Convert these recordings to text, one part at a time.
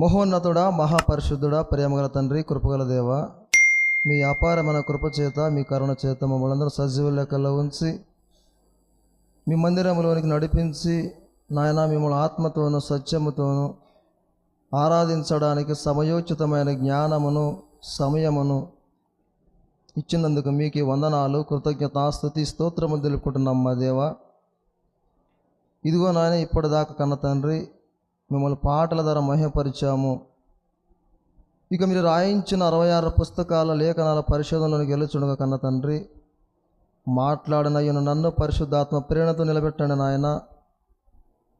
మహోన్నతుడా మహాపరిశుద్ధుడా ప్రేమగల తండ్రి కృపగల దేవ. మీ అపారమైన కృపచేత మీ కరుణ చేత మమ్మల్ందరూ సజీవ లెక్కల్లో ఉంచి మీ మందిరంలోనికి నడిపించి నాయన మిమ్మల్ని ఆత్మతోనూ సత్యముతోనూ ఆరాధించడానికి సమయోచితమైన జ్ఞానమును సమయమును ఇచ్చినందుకు మీకు వందనాలు కృతజ్ఞత స్థుతి స్తోత్రము తెలుపుకుంటున్నాం మా దేవ. ఇదిగో నాయన ఇప్పటిదాకా కన్న తండ్రి మిమ్మల్ని పాటల ద్వారా మహిమపరిచాము. ఇక మీరు రాయించిన అరవై ఆరు పుస్తకాల లేఖనాల పరిశోధనలోకి గెలుచుండగా కన్న తండ్రి మాట్లాడిన ఈయన నన్ను పరిశుద్ధాత్మ ప్రేరణతో నిలబెట్టండి నాయన.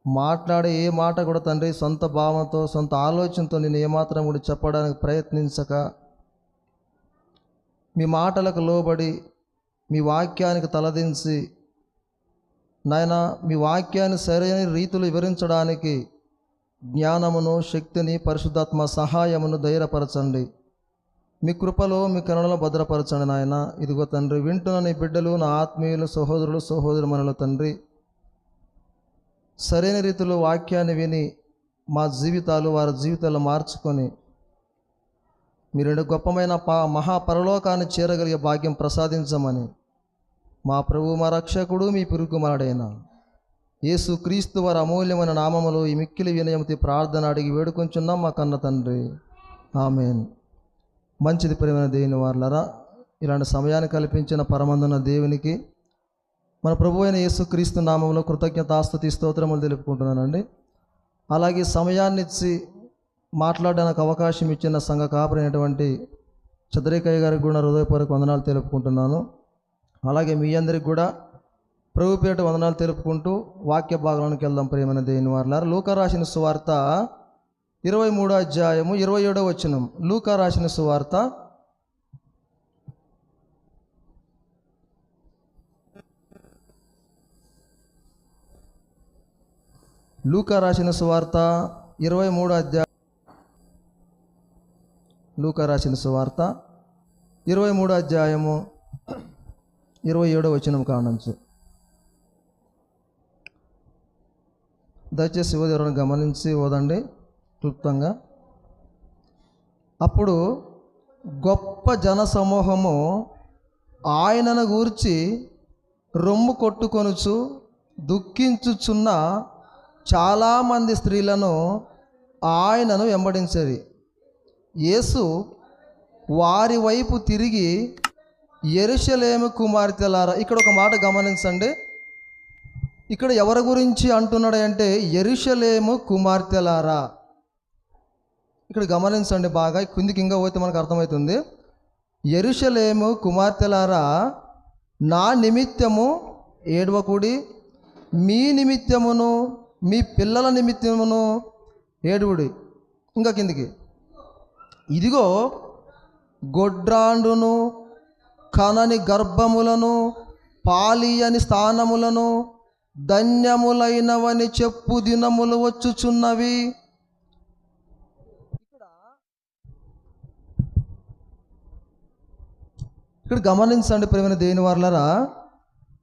మాట్లాడే ఏ మాట కూడా తండ్రి సొంత భావంతో సొంత ఆలోచనతో నేను ఏమాత్రం కూడా చెప్పడానికి ప్రయత్నించక. మీ మాటలకు లోబడి మీ వాక్యానికి తలదించి నాయన మీ వాక్యాన్ని సరైన రీతిలో వివరించడానికి జ్ఞానమును శక్తిని పరిశుద్ధాత్మ సహాయమును ధైర్యపరచండి. మీ కృపలో మీ కరుణలో భద్రపరచండి నాయన. ఇదిగో తండ్రి వింటున్న నీ బిడ్డలు నా ఆత్మీయులు సహోదరులు సహోదరుమనులు తండ్రి. సరైన రీతిలో వాక్యాన్ని విని మా జీవితాలు వారి జీవితాలు మార్చుకొని మీరు రెండు గొప్పమైన పా మహాపరలోకాన్ని చేరగలిగే భాగ్యం ప్రసాదించమని మా ప్రభు మా రక్షకుడు మీ పిరుగుమాడైన యేసు క్రీస్తు వారి అమూల్యమైన నామములో ఈ మిక్కిలి వినయమతి ప్రార్థన అడిగి వేడుకొంచున్నాం మా కన్న తండ్రి. ఆమెన్. మంచిది ప్రేమైన దేవుని వార్లరా ఇలాంటి సమయాన్ని కల్పించిన పరమందున దేవునికి మన ప్రభు అయిన యేసు క్రీస్తు నామంలో కృతజ్ఞతాస్తుతి స్తోత్రములు తెలుపుకుంటున్నానండి. అలాగే సమయాన్ని ఇచ్చి మాట్లాడడానికి అవకాశం ఇచ్చిన సంఘ కాపరైనటువంటి చంద్రికయ్య గారికి కూడా హృదయపూర్వక వందనాలు తెలుపుకుంటున్నాను. అలాగే మీ అందరికి కూడా ప్రభు పేట వందనాలు తెలుపుకుంటూ వాక్య భాగంలోకి వెళ్దాం ప్రేమైన దేవుని వారులారు. లూక రాసిన సువార్త ఇరవై మూడో అధ్యాయము ఇరవై ఏడో వచనం. లూక రాసిన సువార్త లూకా రాసిన సువార్త ఇరవై మూడో అధ్యాయం లూకా రాసిన సువార్త ఇరవై మూడో అధ్యాయము ఇరవై ఏడో వచనం కానుంచు. దయచేసి ఎవరైనా గమనించి ఓదండి క్లుప్తంగా. అప్పుడు గొప్ప జన సమూహము ఆయనను గూర్చి రొమ్ము కొట్టుకొనుచు దుఃఖించుచున్న చాలామంది స్త్రీలను ఆయనను వెంబడించేది. యేసు వారి వైపు తిరిగి ఎరుషలేము కుమార్తెలారా ఇక్కడ ఒక మాట గమనించండి. ఇక్కడ ఎవరి గురించి అంటున్నాడు అంటే ఎరుషలేము కుమార్తెలారా? ఇక్కడ గమనించండి బాగా కిందికి ఇంకా పోతే మనకు అర్థమవుతుంది. ఎరుషలేము కుమార్తెలారా నా నిమిత్తము ఏడవకుడి మీ నిమిత్తమును మీ పిల్లల నిమిత్తమును ఏడువుడి. ఇంకా కిందికి. ఇదిగో గొడ్రాండును కనని గర్భములను పాలియని స్థానములను ధన్యములైనవని చెప్పు దినములు వచ్చుచున్నవి. ఇక్కడ గమనించండి ప్రేమ దేని వారులరా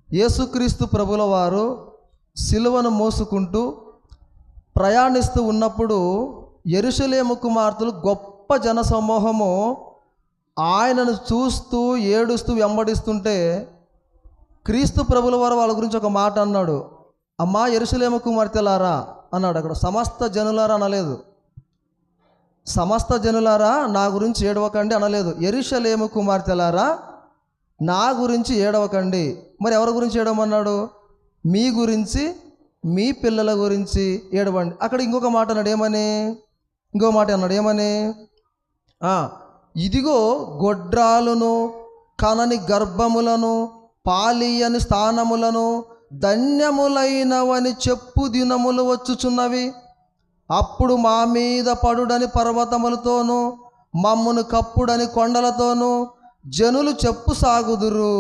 యేసుక్రీస్తు ప్రభుల వారు సిలువను మోసుకుంటూ ప్రయాణిస్తూ ఉన్నప్పుడు ఎరుసలేము కుమార్తెలు గొప్ప జన సమూహము ఆయనను చూస్తూ ఏడుస్తూ వెంబడిస్తుంటే క్రీస్తు ప్రభుల వారు వాళ్ళ గురించి ఒక మాట అన్నాడు. అమ్మా ఎరుసలేమ కుమార్తెలారా అన్నాడు. అక్కడ సమస్త జనులారా అనలేదు. సమస్త జనులారా నా గురించి ఏడవకండి అనలేదు. ఎరుషలేము కుమార్తెలారా నా గురించి ఏడవకండి. మరి ఎవరి గురించి ఏడవమన్నాడు? మీ గురించి మీ పిల్లల గురించి ఏడవండి. అక్కడ ఇంకొక మాట అన్నాడు. ఏమని? ఇంకో మాట అన్నాడు. ఏమని? ఇదిగో గొడ్రాలను కనని గర్భములను పాలియని స్థానములను ధన్యములైనవని చెప్పు దినములు వచ్చుచున్నవి. అప్పుడు మా మీద పడుడని పర్వతములతోనూ మమ్మును కప్పుడని కొండలతోనూ జనులు చెప్పు సాగుదురు.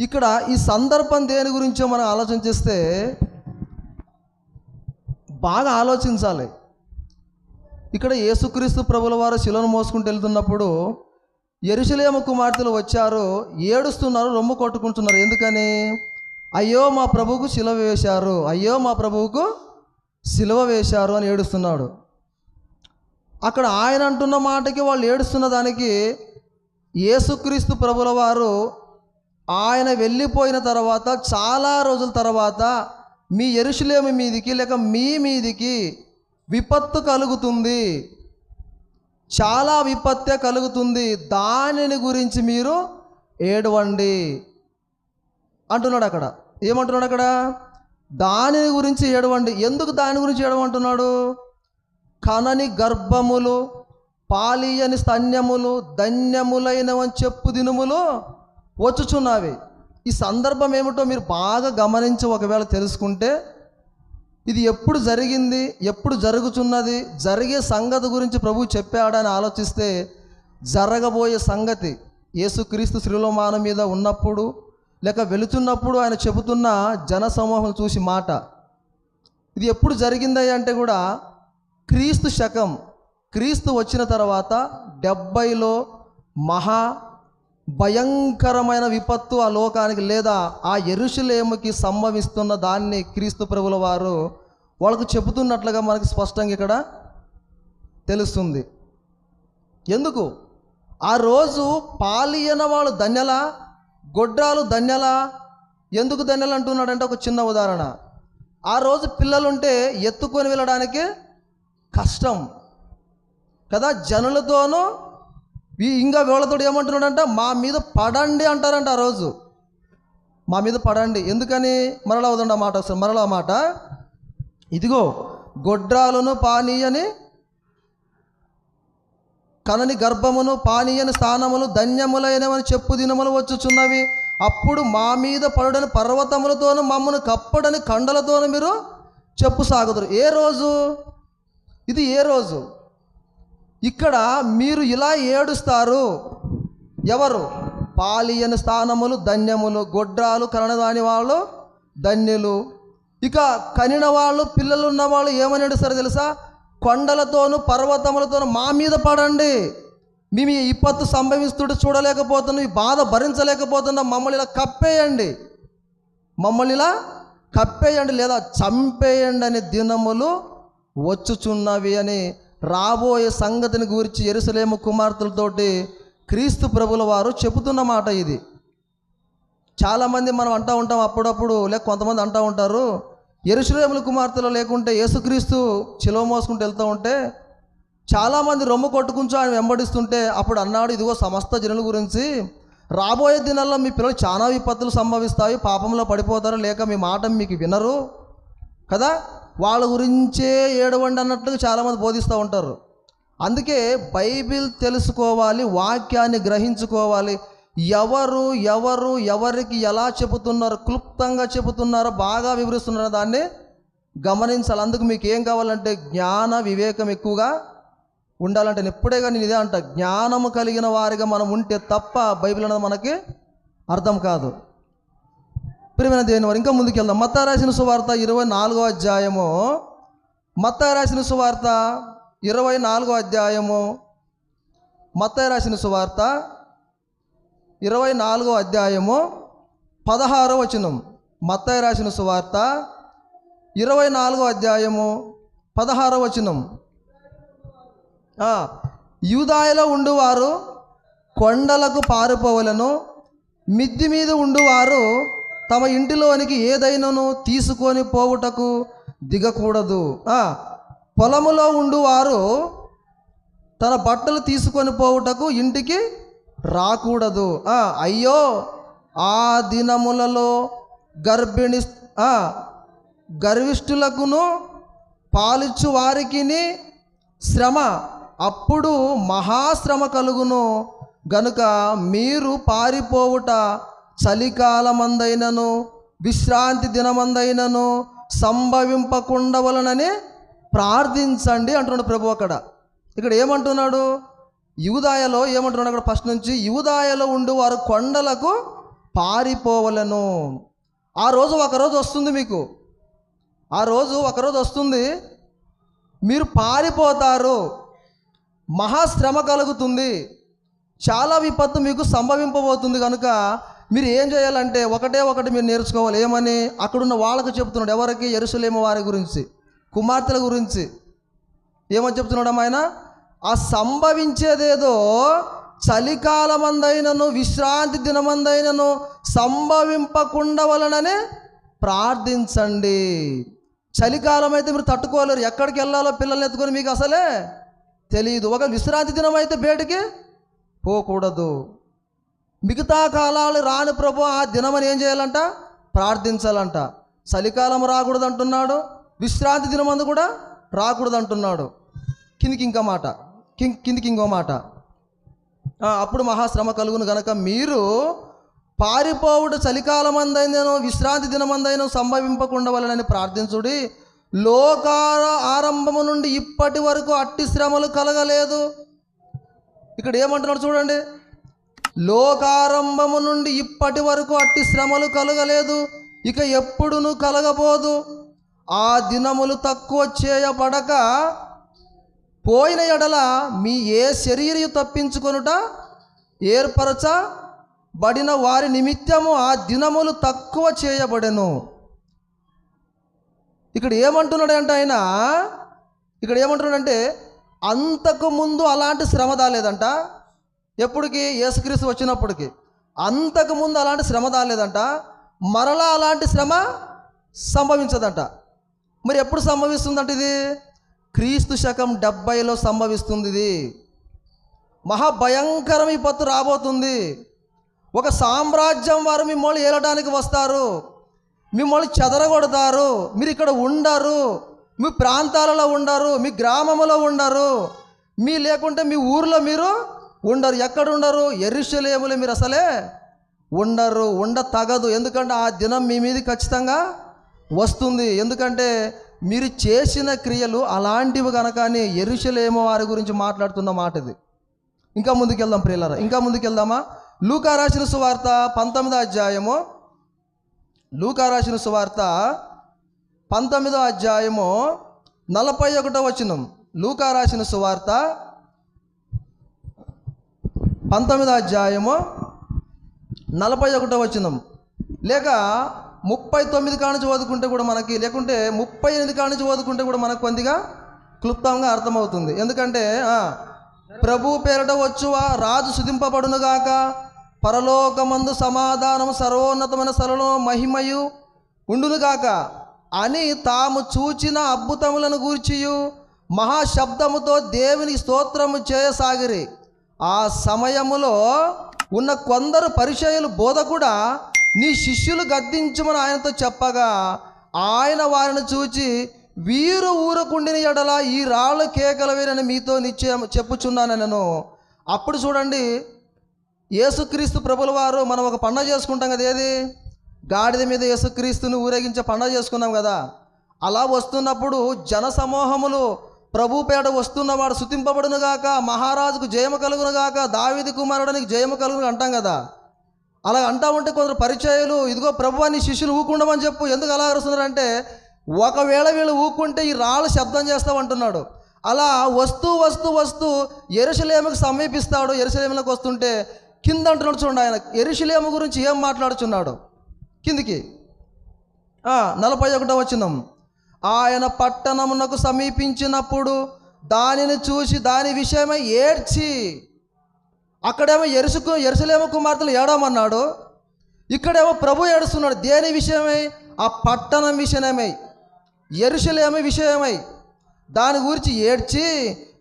ఇక్కడ ఈ సందర్భం దేని గురించో మనం ఆలోచన చేస్తే బాగా ఆలోచించాలి. ఇక్కడ యేసుక్రీస్తు ప్రభుల వారు శిలను మోసుకుంటూ వెళ్తున్నప్పుడు ఎరుసలేమ కుమార్తెలు వచ్చారు ఏడుస్తున్నారు రొమ్ము కొట్టుకుంటున్నారు. ఎందుకని? అయ్యో మా ప్రభువుకు శిల వేశారు. అయ్యో మా ప్రభువుకు సిలువ వేశారు అని ఏడుస్తున్నాడు. అక్కడ ఆయన అంటున్న మాటకి వాళ్ళు ఏడుస్తున్న దానికి యేసుక్రీస్తు ప్రభుల వారు ఆయన వెళ్ళిపోయిన తర్వాత చాలా రోజుల తర్వాత మీ ఎరుషులేమి మీదికి లేక మీ మీదికి విపత్తు కలుగుతుంది. చాలా విపత్తే కలుగుతుంది. దానిని గురించి మీరు ఏడవండి. అంటున్నాడు అక్కడ ఏమంటున్నాడు అక్కడ? దాని గురించి ఏడవండి. ఎందుకు దాని గురించి ఏడవంటున్నాడు? కనని గర్భములు పాలీయని స్తన్యములు ధన్యములైనవని చెప్పు దినములు వచ్చుచున్నవి. ఈ సందర్భం ఏమిటో మీరు బాగా గమనించి ఒకవేళ తెలుసుకుంటే ఇది ఎప్పుడు జరిగింది? ఎప్పుడు జరుగుతున్నది జరిగే సంగతి గురించి ప్రభు చెప్పాడని ఆలోచిస్తే జరగబోయే సంగతి యేసుక్రీస్తు శ్రీలోమానం మీద ఉన్నప్పుడు లేక వెళుతున్నప్పుడు ఆయన చెబుతున్న జనసమూహం చూసి మాట. ఇది ఎప్పుడు జరిగింది అంటే కూడా క్రీస్తు శకం క్రీస్తు వచ్చిన తర్వాత డెబ్బైలో మహా భయంకరమైన విపత్తు ఆ లోకానికి లేదా ఆ ఎరుషులేముకి సంభవిస్తున్న దాన్ని క్రీస్తు ప్రభుల వారు వాళ్ళకు చెబుతున్నట్లుగా మనకి స్పష్టంగా ఇక్కడ తెలుస్తుంది. ఎందుకు? ఆ రోజు పాలియన వాళ్ళు ధన్యలా గొడ్రాలు ధన్యలా ఎందుకు ధన్యలు అంటున్నాడంటే ఒక చిన్న ఉదాహరణ. ఆ రోజు పిల్లలుంటే ఎత్తుకొని వెళ్ళడానికి కష్టం. కదా? జనులతోనూ ఈ ఇంకా వీళ్ళతో ఏమంటున్నాడంట మా మీద పడండి అంటారంట ఆ రోజు. మా మీద పడండి. ఎందుకని? మరలా వదండి ఆ మాట ఒకసారి మరలా ఆ మాట. ఇదిగో గొడ్రాలను పానీయని కనని గర్భమును పానీయని స్థానములు ధన్యములైనవని చెప్పు దినములు వచ్చుచున్నవి. అప్పుడు మా మీద పడుడని పర్వతములతోను మమ్మను కప్పడని కండలతోను మీరు చెప్పు సాగుతారు ఏ రోజు? ఇది ఏ రోజు? ఇక్కడ మీరు ఇలా ఏడుస్తారు. ఎవరు? పాలియని స్థానములు ధన్యములు గొడ్రాలు కనదాని వాళ్ళు ధన్యులు. ఇక కనిన వాళ్ళు పిల్లలు ఉన్న వాళ్ళు ఏమని ఏడుస్తారు తెలుసా? కొండలతోనూ పర్వతములతోనూ మా మీద పడండి. మేము ఈ విపత్తు సంభవిస్తుంటే చూడలేకపోతున్నాం ఈ బాధ భరించలేకపోతున్నాం మమ్మల్ని ఇలా కప్పేయండి. మమ్మల్ని ఇలా కప్పేయండి లేదా చంపేయండి అనే దినములు వచ్చుచున్నవి అని రాబోయే సంగతిని గురించి ఎరుసలేము కుమార్తెలతోటి క్రీస్తు ప్రభుల వారు చెబుతున్న మాట ఇది. చాలామంది మనం అంటూ ఉంటాం అప్పుడప్పుడు లేక కొంతమంది అంటూ ఉంటారు ఎరుసలేముల కుమార్తెలు లేకుంటే యేసుక్రీస్తు చిలో మోసుకుంటూ వెళ్తూ ఉంటే చాలామంది రొమ్ము కొట్టుకుంటూ ఆయన వెంబడిస్తుంటే అప్పుడు అన్నాడు ఇదిగో సమస్త జనుల గురించి రాబోయే దినాల్లో మీ పిల్లలు చాలా విపత్తులు సంభవిస్తాయి పాపంలో పడిపోతారు లేక మీ మాట మీకు వినరు కదా? వాళ్ళ గురించే ఏడవండి అన్నట్లుగా చాలామంది బోధిస్తూ ఉంటారు. అందుకే బైబిల్ తెలుసుకోవాలి వాక్యాన్ని గ్రహించుకోవాలి. ఎవరు ఎవరు ఎవరికి ఎలా చెబుతున్నారు క్లుప్తంగా చెబుతున్నారో బాగా వివరిస్తున్నారో దాన్ని గమనించాలి. అందుకు మీకు ఏం కావాలంటే జ్ఞాన వివేకం ఎక్కువగా ఉండాలంటే నేను ఎప్పుడే కానీ నేను ఇదే అంట జ్ఞానము కలిగిన వారిగా మనం ఉంటే తప్ప బైబిల్ అనేది మనకి అర్థం కాదు. ప్రియమైన దేవుని వారు ఇంకా ముందుకు వెళ్దాం. మత్తా రాసిన సువార్త ఇరవై నాలుగో అధ్యాయము. మత్తా రాసిన సువార్త ఇరవై నాలుగో అధ్యాయము. మత్త రాసిన సువార్త ఇరవై నాలుగో అధ్యాయము. పదహారో వచనం. మత్త రాసిన సువార్త ఇరవై నాలుగో అధ్యాయము. పదహారో వచనం. యూదాయలో ఉండువారు కొండలకు పారిపోవలను మిద్ది మీద ఉండువారు తమ ఇంటిలోనికి ఏదైనాను తీసుకొని పోవుటకు దిగకూడదు. పొలములో పొలములో ఉండువారు తన బట్టలు తీసుకొని పోవుటకు ఇంటికి రాకూడదు. అయ్యో ఆ దినములలో గర్భిణి గర్విష్ఠులకును పాలిచ్చు వారికిని శ్రమ అప్పుడు మహాశ్రమ కలుగును. గనుక మీరు పారిపోవుట చలికాలమందైనను విశ్రాంతి దినమందైనను సంభవింపకుండవలనని ప్రార్థించండి అంటున్నాడు ప్రభు అక్కడ. ఇక్కడ ఏమంటున్నాడు? యూదాయలో ఏమంటున్నాడు అక్కడ ఫస్ట్ నుంచి? యూదాయలో ఉండి వారు కొండలకు పారిపోవలను. ఆ రోజు ఒకరోజు వస్తుంది మీకు. ఆ రోజు ఒకరోజు వస్తుంది. మీరు పారిపోతారు. మహాశ్రమ కలుగుతుంది. చాలా విపత్తు మీకు సంభవింపబోతుంది కనుక మీరు ఏం చేయాలంటే ఒకటే ఒకటి మీరు నేర్చుకోవాలి. ఏమని? అక్కడున్న వాళ్ళకు చెప్తున్నాడు. ఎవరికి? ఎరుసలేమ వారి గురించి కుమార్తెల గురించి. ఏమని చెప్తున్నాడు ఆయన? ఆ సంభవించేదేదో చలికాలమందైనను విశ్రాంతి దినమందైనను సంభవింపకుండా వలననే ప్రార్థించండి. చలికాలం అయితే మీరు తట్టుకోలేరు. ఎక్కడికి వెళ్ళాలో పిల్లల్ని ఎత్తుకొని మీకు అసలే తెలియదు. ఒక విశ్రాంతి దినం అయితే బయటికి పోకూడదు. మిగతా కాలాలు రాని ప్రభు ఆ దినమని ఏం చేయాలంట? ప్రార్థించాలంట. చలికాలం రాకూడదు అంటున్నాడు విశ్రాంతి దినమందు కూడా రాకూడదు అంటున్నాడు కిందికి ఇంకో మాట. కిం- కిందికి ఇంకో మాట. అప్పుడు మహాశ్రమ కలుగును గనక మీరు పారిపోవుడు చలికాలమందైనను విశ్రాంతి దినమందైన సంభవింపకుండా వలనని ప్రార్థించుడి. లోకార ఆరంభము నుండి ఇప్పటి వరకు అట్టి శ్రమలు కలగలేదు. ఇక్కడ ఏమంటున్నాడు చూడండి. లోకారంభము నుండి ఇప్పటి వరకు అట్టి శ్రమలు కలగలేదు. ఇక ఎప్పుడును కలగబోదు. ఆ దినములు తక్కువ చేయబడక పోయిన ఎడల మీ ఏ శరీరయు తప్పించుకొనుట ఏర్పరచబడిన వారి నిమిత్తము ఆ దినములు తక్కువ చేయబడెను. ఇక్కడ ఏమంటున్నాడంట ఆయన ఇక్కడ ఏమంటున్నాడంటే అంతకు ముందు అలాంటి శ్రమ దాలేదంట. ఎప్పటికి యేసుక్రీస్తు వచ్చినప్పటికి. అంతకు ముందు అలాంటి శ్రమ దాలేదంట మరలా అలాంటి శ్రమ సంభవించదంట. మరి ఎప్పుడు సంభవిస్తుందంట ఇది? క్రీస్తు శకం డెబ్బైలో సంభవిస్తుంది ఇది మహాభయంకరం ఈ పత్తు రాబోతుంది. ఒక సామ్రాజ్యం వారు మిమ్మల్ని ఏలడానికి వస్తారు. మిమ్మల్ని చెదరగొడతారు. మీరు ఇక్కడ ఉండరు. మీ ప్రాంతాలలో ఉండరు. మీ గ్రామంలో ఉండరు. మీ లేకుంటే మీ ఊర్లో మీరు ఉండరు. ఎక్కడ ఉండరు? ఎరుషలేములు మీరు అసలే ఉండరు. ఉండ తగదు. ఎందుకంటే ఆ దినం మీ మీద ఖచ్చితంగా వస్తుంది. ఎందుకంటే మీరు చేసిన క్రియలు అలాంటివి కనుక అని ఎరుషలేము వారి గురించి మాట్లాడుతున్న మాట ఇది. ఇంకా ముందుకెళ్దాం ప్రియులరా. ఇంకా ముందుకెళ్దామా? లూకా రాసిన సువార్త పంతొమ్మిదో అధ్యాయము. లూకా రాసిన సువార్త పంతొమ్మిదో అధ్యాయము నలభై ఒకటో వచనం. లూకా రాసిన సువార్త పంతొమ్మిదో అధ్యాయము నలభై ఒకటో వచనం. లేక ముప్పై తొమ్మిది కానుంచి చదువుకుంటే కూడా మనకి లేకుంటే ముప్పై ఎనిమిది కానుంచి చదువుకుంటే కూడా మనకు కొద్దిగా క్లుప్తంగా అర్థమవుతుంది. ఎందుకంటే ప్రభు పేరట వచ్చువా రాజు సుధింపబడునుగాక పరలోకమందు సమాధానం సర్వోన్నతమైన సరళం మహిమయు ఉండునుగాక అని తాము చూచిన అద్భుతములను గూర్చియు మహాశబ్దముతో దేవుని స్తోత్రము చేయసాగిరి. ఆ సమయములో ఉన్న కొందరు పరిచయులు బోధ కూడా నీ శిష్యులు గద్దించమని ఆయనతో చెప్పగా ఆయన వారిని చూచి వీరు ఊరకుండిన ఎడల ఈ రాళ్ళు కేకలవేనని మీతో నిశ్చయం చెప్పుచున్నాను నేను అప్పుడు చూడండి యేసుక్రీస్తు ప్రభుల వారు మనం ఒక పండగ చేసుకుంటాం కదా ఏది? గాడిద మీద యేసుక్రీస్తుని ఊరేగించే పండగ చేసుకున్నాం కదా. అలా వస్తున్నప్పుడు జన సమూహములు ప్రభు పేట వస్తున్నవాడు శుతింపబడును గాక మహారాజుకు జయము కలుగును గాక దావిది కుమారుడానికి జయము కలుగును అంటాం కదా. అలా అంటా ఉంటే కొందరు పరిచయాలు ఇదిగో ప్రభు అని శిష్యులు ఊకుండమని చెప్పు ఎందుకు అలా అరుస్తున్నారంటే ఒకవేళ వీళ్ళు ఊకుంటే ఈ రాళ్ళు శబ్దం చేస్తామంటున్నాడు అలా వస్తూ వస్తూ వస్తూ ఎరుసలేముకు సమీపిస్తాడు ఎరుసలేములకు వస్తుంటే కింద అంటున్నాడు చూడండి ఆయన ఎరుసలేము గురించి ఏం మాట్లాడుచున్నాడు? కిందికి. నలభై ఒకటో వచ్చిందాం ఆయన పట్టణమునకు సమీపించినప్పుడు దానిని చూసి దాని విషయమై ఏడ్చి అక్కడేమో ఎరుసుకు ఎరుసలేము కుమార్తెలు ఏడమన్నాడు ఇక్కడేమో ప్రభు ఏడుస్తున్నాడు. దేని విషయమై? ఆ పట్టణం విషయమై ఎరుసలేమి విషయమై. దాని గురించి ఏడ్చి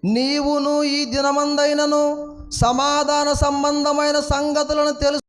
నీవును ఈ దినమందైనను సమాధాన సంబంధమైన సంగతులను తెలుసు